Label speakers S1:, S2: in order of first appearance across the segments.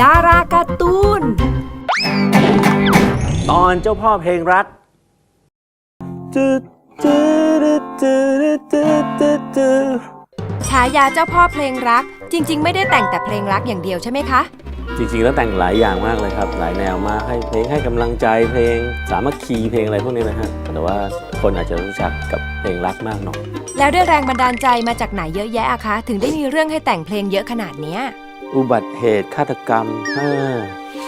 S1: ดาราการ์ตูน
S2: ตอนเจ้าพ่อเพลงรัก
S1: ฉายาเจ้าพ่อเพลงรัก จริง ๆ ไม่ได้แต่งแต่เพลงรักอย่างเดียวใช่ไหมคะ
S2: จริงๆแล้วแต่งหลายอย่างมากเลยครับ หลายแนวมากให้เพลงให้กำลังใจเพลงสามัคคีเพลงอะไรพวกนี้นะฮะแต่ว่าคนอาจจะรู้จักกับเพลงรักมากหน่อย
S1: แล้วได้แรงบันดาลใจมาจากไหนเยอะแยะอะคะ ถึงได้มีเรื่องให้แต่งเพลงเยอะขนาดเนี้ย
S2: อุบัติเหตุฆาตกรรมอ่า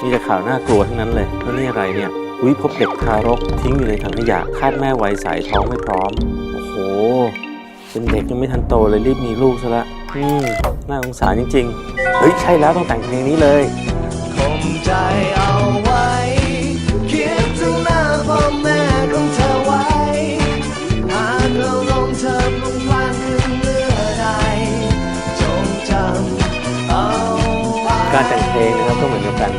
S2: มีแต่ข่าวน่ากลัวทั้งนั้นเลยแล้วนี่อะไรเนี่ยวิพบเด็กทารกทิ้งอยู่ในถังขยะคาดแม่ไวสายท้องไม่พร้อม โอ้โห เป็นเด็กยังไม่ทันโตเลยรีบมีลูกซะละอืมน่าสงสารจริง ๆ เฮ้ย ใช่แล้วต้องแต่งเพลงนี้เลย
S3: ข่มใจเอา
S2: เพลงนะครับก็เหมือนกับการ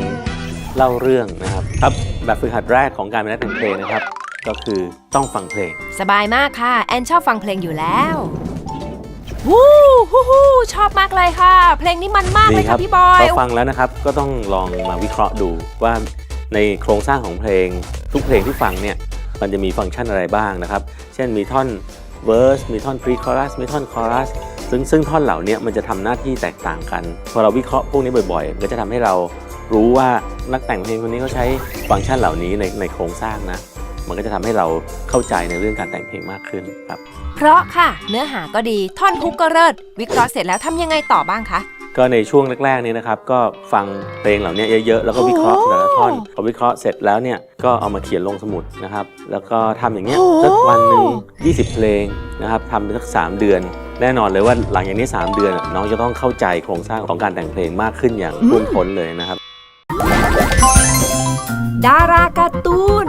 S2: เล่าเรื่องนะครับครับแบบฝึกหัดแรกของการเป็นนักแต่งเพลงนะครับ ก็คือต้องฟังเพลง
S1: สบายมากค่ะ แอนชอบฟังเพลงอยู่แล้ววู้ฮู้ฮู้ชอบมากเลยค่ะ เพลงนี้มันมากเลยค่ะพี่บอย
S2: พอฟังแล้วนะครับ ก็ต้องลองมาวิเคราะห์ดูว่าในโครงสร้างของเพลง ทุกเพลงที่ฟังเนี่ยมันจะมีฟังก์ชันอะไรบ้างนะครับ เช่นมีท่อน verse มีท่อน pre chorus มีท่อน chorus ซึ่งซึ่งท่อนเหล่านี้มันจะทำหน้าที่แตกต่างกัน พอเราวิเคราะห์พวกนี้บ่อยๆ มันก็จะทำให้เรารู้ว่านักแต่งเพลงคนนี้เขาใช้ฟังก์ชันเหล่านี้ในในโครงสร้างนะ มันก็จะทำให้เราเข้าใจในเรื่องการแต่งเพลงมากขึ้นครับ
S1: เพราะค่ะ เนื้อหาก็ดีท่อนฮุกก็เลิศวิเคราะห์เสร็จแล้วทำยังไงต่อบ้างคะ
S2: ก็ในช่วงแรกๆนี้นะครับก็ฟังเพลงเหล่านี้เยอะๆแล้วก็วิเคราะห์แต่ละท่อนพอวิเคราะห์เสร็จแล้วเนี่ยก็เอามาเขียนลงสมุดนะครับแล้วก็ทำอย่างเงี้ยสักวันหนึ่ง20 เพลงนะครับทำไปสัก 3 เดือน แน่นอนเลยว่าหลังจากนี้ 3 เดือนอะน้องจะต้องเข้าใจโครงสร้างของการแต่งเพลงมากขึ้นอย่างท่วมท้นเลยนะครับ
S1: ดาราการ์ตูน